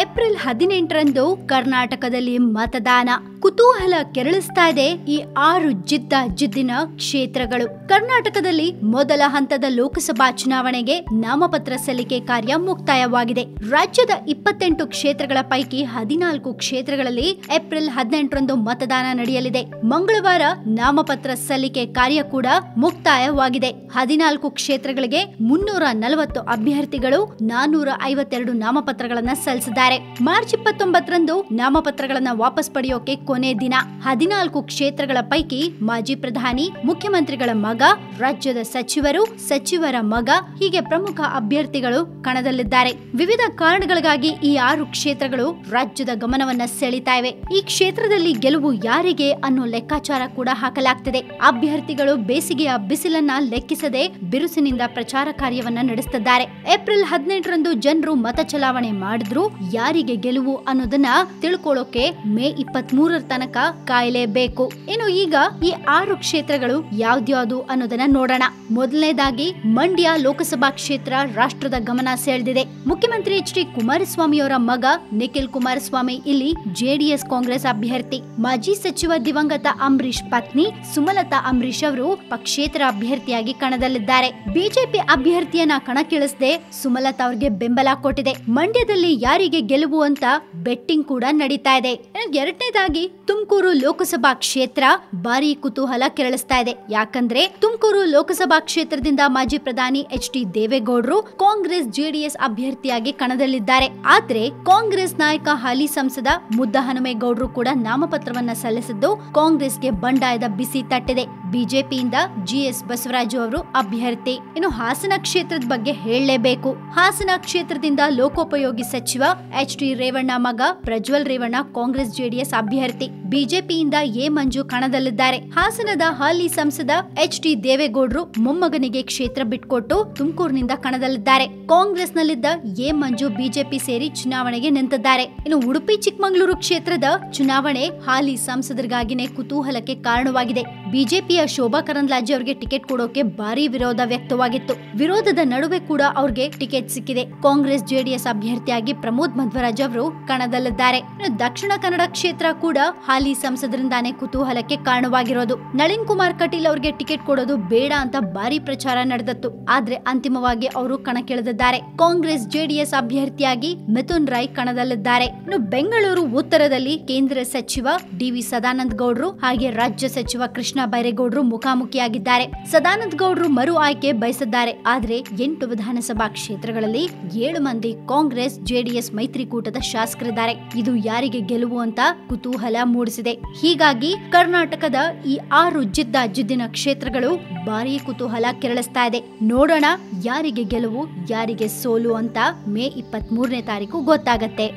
April ಹದಿನೆಂಟರಂದು ಕರ್ನಾಟಕದಲ್ಲಿ ಮತದಾನ. ಕುತೂಹಲ ಕೆರಳಿಸ್ತಾ ಇದೆ ಈ ಆರು ಜಿದ್ದ ಜಿದ್ದಿನ ಕ್ಷೇತ್ರಗಳು. ಕರ್ನಾಟಕದಲ್ಲಿ ಮೊದಲ ಹಂತದ ಲೋಕಸಭಾ ಚುನಾವಣೆಗೆ ನಾಮಪತ್ರ ಸಲ್ಲಿಕೆ ಕಾರ್ಯ ಮುಕ್ತಾಯವಾಗಿದೆ. ರಾಜ್ಯದ ಇಪ್ಪತ್ತೆಂಟು ಕ್ಷೇತ್ರಗಳ ಪೈಕಿ ಹದಿನಾಲ್ಕು ಕ್ಷೇತ್ರಗಳಲ್ಲಿ ಏಪ್ರಿಲ್ ಹದಿನೆಂಟರಂದು ಮತದಾನ ನಡೆಯಲಿದೆ. ಮಂಗಳವಾರ ನಾಮಪತ್ರ ಸಲ್ಲಿಕೆ ಕಾರ್ಯ ಕೂಡ ಮುಕ್ತಾಯವಾಗಿದೆ. ಹದಿನಾಲ್ಕು ಕ್ಷೇತ್ರಗಳಿಗೆ ಮುನ್ನೂರ ನಲವತ್ತು ಅಭ್ಯರ್ಥಿಗಳು ನಾನೂರ ಐವತ್ತೆರಡು ನಾಮಪತ್ರಗಳನ್ನು ಸಲ್ಲಿಸಿದ್ದಾರೆ. ಮಾರ್ಚ್ ಇಪ್ಪತ್ತೊಂಬತ್ತರಂದು ನಾಮಪತ್ರಗಳನ್ನ ವಾಪಸ್ ಪಡೆಯೋಕೆ ಕೊನೆ ದಿನ. ಹದಿನಾಲ್ಕು ಕ್ಷೇತ್ರಗಳ ಪೈಕಿ ಮಾಜಿ ಪ್ರಧಾನಿ, ಮುಖ್ಯಮಂತ್ರಿಗಳ ಮಗ, ರಾಜ್ಯದ ಸಚಿವರು, ಸಚಿವರ ಮಗ, ಹೀಗೆ ಪ್ರಮುಖ ಅಭ್ಯರ್ಥಿಗಳು ಕಣದಲ್ಲಿದ್ದಾರೆ. ವಿವಿಧ ಕಾರಣಗಳಿಗಾಗಿ ಈ ಆರು ಕ್ಷೇತ್ರಗಳು ರಾಜ್ಯದ ಗಮನವನ್ನ ಸೆಳೀತಾ ಇವೆ. ಈ ಕ್ಷೇತ್ರದಲ್ಲಿ ಗೆಲುವು ಯಾರಿಗೆ ಅನ್ನೋ ಲೆಕ್ಕಾಚಾರ ಕೂಡ ಹಾಕಲಾಗ್ತಿದೆ. ಅಭ್ಯರ್ಥಿಗಳು ಬೇಸಿಗೆಯ ಬಿಸಿಲನ್ನ ಲೆಕ್ಕಿಸದೆ ಬಿರುಸಿನಿಂದ ಪ್ರಚಾರ ಕಾರ್ಯವನ್ನ ನಡೆಸುತ್ತಿದ್ದಾರೆ ಏಪ್ರಿಲ್ ಹದಿನೆಂಟರಂದು ಜನರು ಮತ ಚಲಾವಣೆ ಮಾಡಿದ್ರು. ಯಾರಿಗೆ ಗೆಲುವು ಅನ್ನೋದನ್ನ ತಿಳ್ಕೊಳ್ಳೋಕೆ ಮೇ ಇಪ್ಪತ್ತ್ ಮೂರರ ತನಕ ಕಾಯಲೇಬೇಕು. ಇನ್ನು ಈಗ ಈ ಆರು ಕ್ಷೇತ್ರಗಳು ಯಾವ್ದ್ಯಾವ್ದು ಅನ್ನೋದನ್ನ ನೋಡೋಣ. ಮೊದಲನೇದಾಗಿ ಮಂಡ್ಯ ಲೋಕಸಭಾ ಕ್ಷೇತ್ರ ರಾಷ್ಟ್ರದ ಗಮನ ಸೆಳೆದಿದೆ. ಮುಖ್ಯಮಂತ್ರಿ ಎಚ್ ಡಿ ಕುಮಾರಸ್ವಾಮಿ ಅವರ ಮಗ ನಿಖಿಲ್ ಕುಮಾರಸ್ವಾಮಿ ಇಲ್ಲಿ ಜೆಡಿಎಸ್ ಕಾಂಗ್ರೆಸ್ ಅಭ್ಯರ್ಥಿ. ಮಾಜಿ ಸಚಿವ ದಿವಂಗತ ಅಂಬರೀಶ್ ಪತ್ನಿ ಸುಮಲತಾ ಅಂಬರೀಶ್ ಅವರು ಪಕ್ಷೇತರ ಅಭ್ಯರ್ಥಿಯಾಗಿ ಕಣದಲ್ಲಿದ್ದಾರೆ. ಬಿಜೆಪಿ ಅಭ್ಯರ್ಥಿಯನ್ನ ಕಣಕ್ಕಿಳಿಸದೆ ಸುಮಲತಾ ಅವರಿಗೆ ಬೆಂಬಲ ಕೊಟ್ಟಿದೆ. ಮಂಡ್ಯದಲ್ಲಿ ಯಾರಿಗೆ ಗೆಲುವು ಅಂತ ಬೆಟ್ಟಿಂಗ್ ಕೂಡ ನಡೀತಾ ಇದೆ. ಎರಡನೇದಾಗಿ, ತುಮಕೂರು ಲೋಕಸಭಾ ಕ್ಷೇತ್ರ ಭಾರಿ ಕುತೂಹಲ ಕೆರಳಿಸ್ತಾ ಇದೆ. ಯಾಕಂದ್ರೆ, ತುಮಕೂರು ಲೋಕಸಭಾ ಕ್ಷೇತ್ರದಿಂದ ಮಾಜಿ ಪ್ರಧಾನಿ ಎಚ್ ಡಿ ದೇವೇಗೌಡರು ಕಾಂಗ್ರೆಸ್ ಜೆಡಿಎಸ್ ಅಭ್ಯರ್ಥಿಯಾಗಿ ಕಣದಲ್ಲಿದ್ದಾರೆ. ಆದ್ರೆ, ಕಾಂಗ್ರೆಸ್ ನಾಯಕ ಹಾಲಿ ಸಂಸದ ಮುದ್ದಹನುಮೇಗೌಡರು ಕೂಡ ನಾಮಪತ್ರವನ್ನ ಸಲ್ಲಿಸಿದ್ದು ಕಾಂಗ್ರೆಸ್ಗೆ ಬಂಡಾಯದ ಬಿಸಿ ತಟ್ಟಿದೆ. ಬಿಜೆಪಿಯಿಂದ ಜಿಎಸ್ ಬಸವರಾಜು ಅವರು ಅಭ್ಯರ್ಥಿ. ಇನ್ನು ಹಾಸನ ಕ್ಷೇತ್ರದ ಬಗ್ಗೆ ಹೇಳಲೇಬೇಕು. ಹಾಸನ ಕ್ಷೇತ್ರದಿಂದ ಲೋಕೋಪಯೋಗಿ ಸಚಿವ ಎಚ್ ಡಿ ರೇವಣ್ಣ ಮಗ, ಪ್ರಜ್ವಲ್ ರೇವಣ್ಣ ಕಾಂಗ್ರೆಸ್ ಜೆಡಿಎಸ್ ಅಭ್ಯರ್ಥಿ. ಬಿಜೆಪಿಯಿಂದ ಎ ಮಂಜು ಕಣದಲ್ಲಿದ್ದಾರೆ. ಹಾಸನದ ಹಾಲಿ ಸಂಸದ ಎಚ್ ಡಿ ದೇವೇಗೌಡರು ಮೊಮ್ಮಗನಿಗೆ ಕ್ಷೇತ್ರ ಬಿಟ್ಕೊಟ್ಟು ತುಮಕೂರಿನಿಂದ ಕಣದಲ್ಲಿದ್ದಾರೆ. ಕಾಂಗ್ರೆಸ್ನಲ್ಲಿದ್ದ ಎ ಮಂಜು ಬಿಜೆಪಿ ಸೇರಿ ಚುನಾವಣೆಗೆ ನಿಂತಿದ್ದಾರೆ. ಇನ್ನು ಉಡುಪಿ ಚಿಕ್ಕಮಗಳೂರು ಕ್ಷೇತ್ರದ ಚುನಾವಣೆ ಹಾಲಿ ಸಂಸದರಿಗಾಗಿನೇ ಕುತೂಹಲಕ್ಕೆ ಕಾರಣವಾಗಿದೆ. ಬಿಜೆಪಿಯ ಶೋಭಾ ಕರಂದ್ಲಾಜೆ ಅವರಿಗೆ ಟಿಕೆಟ್ ಕೊಡೋಕೆ ಭಾರಿ ವಿರೋಧ ವ್ಯಕ್ತವಾಗಿತ್ತು. ವಿರೋಧದ ನಡುವೆ ಕೂಡ ಅವ್ರಿಗೆ ಟಿಕೆಟ್ ಸಿಕ್ಕಿದೆ. ಕಾಂಗ್ರೆಸ್ ಜೆಡಿಎಸ್ ಅಭ್ಯರ್ಥಿಯಾಗಿ ಪ್ರಮೋದ್ ಮಧ್ವರಾಜ್ ಅವರು ಕಣದಲ್ಲಿದ್ದಾರೆ. ದಕ್ಷಿಣ ಕನ್ನಡ ಕ್ಷೇತ್ರ ಕೂಡ ಹಾಲಿ ಸಂಸದರಿಂದಾನೇ ಕುತೂಹಲಕ್ಕೆ ಕಾರಣವಾಗಿರೋದು. ನಳಿನ್ ಕುಮಾರ್ ಕಟೀಲ್ ಅವರಿಗೆ ಟಿಕೆಟ್ ಕೊಡೋದು ಬೇಡ ಅಂತ ಭಾರಿ ಪ್ರಚಾರ ನಡೆದತ್ತು. ಆದ್ರೆ ಅಂತಿಮವಾಗಿ ಅವರು ಕಣಕ್ಕಿಳಿದಿದ್ದಾರೆ. ಕಾಂಗ್ರೆಸ್ ಜೆಡಿಎಸ್ ಅಭ್ಯರ್ಥಿಯಾಗಿ ಮಿಥುನ್ ರಾಯ್ ಕಣದಲ್ಲಿದ್ದಾರೆ. ಇನ್ನು ಬೆಂಗಳೂರು ಉತ್ತರದಲ್ಲಿ ಕೇಂದ್ರ ಸಚಿವ ಡಿವಿ ಸದಾನಂದ ಗೌಡ್ರು ಹಾಗೆ ರಾಜ್ಯ ಸಚಿವ ಕೃಷ್ಣ ಬೈರೇಗೌಡರು ಮುಖಾಮುಖಿಯಾಗಿದ್ದಾರೆ. ಸದಾನಂದ ಗೌಡ್ರು ಮರು ಆಯ್ಕೆ ಬಯಸಿದ್ದಾರೆ. ಆದರೆ ಎಂಟು ವಿಧಾನಸಭಾ ಕ್ಷೇತ್ರಗಳಲ್ಲಿ ಏಳು ಮಂದಿ ಕಾಂಗ್ರೆಸ್, ಜೆಡಿಎಸ್ ಮೈತ್ರಿಕೂಟದ ಶಾಸಕರಿದ್ದಾರೆ. ಇದು ಯಾರಿಗೆ ಗೆಲುವು ಅಂತ ಕುತೂಹಲ ಮೂಡಿಸಿದೆ. ಹೀಗಾಗಿ ಕರ್ನಾಟಕದ ಈ ಆರು ಜಿದ್ದ ಜಿದ್ದಿನ ಕ್ಷೇತ್ರಗಳು ಭಾರೀ ಕುತೂಹಲ ಕೆರಳಿಸ್ತಾ ಇದೆ. ನೋಡೋಣ ಯಾರಿಗೆ ಗೆಲುವು, ಯಾರಿಗೆ ಸೋಲು ಅಂತ ಮೇ ಇಪ್ಪತ್ತ್ ಮೂರನೇ ತಾರೀಕು ಗೊತ್ತಾಗತ್ತೆ.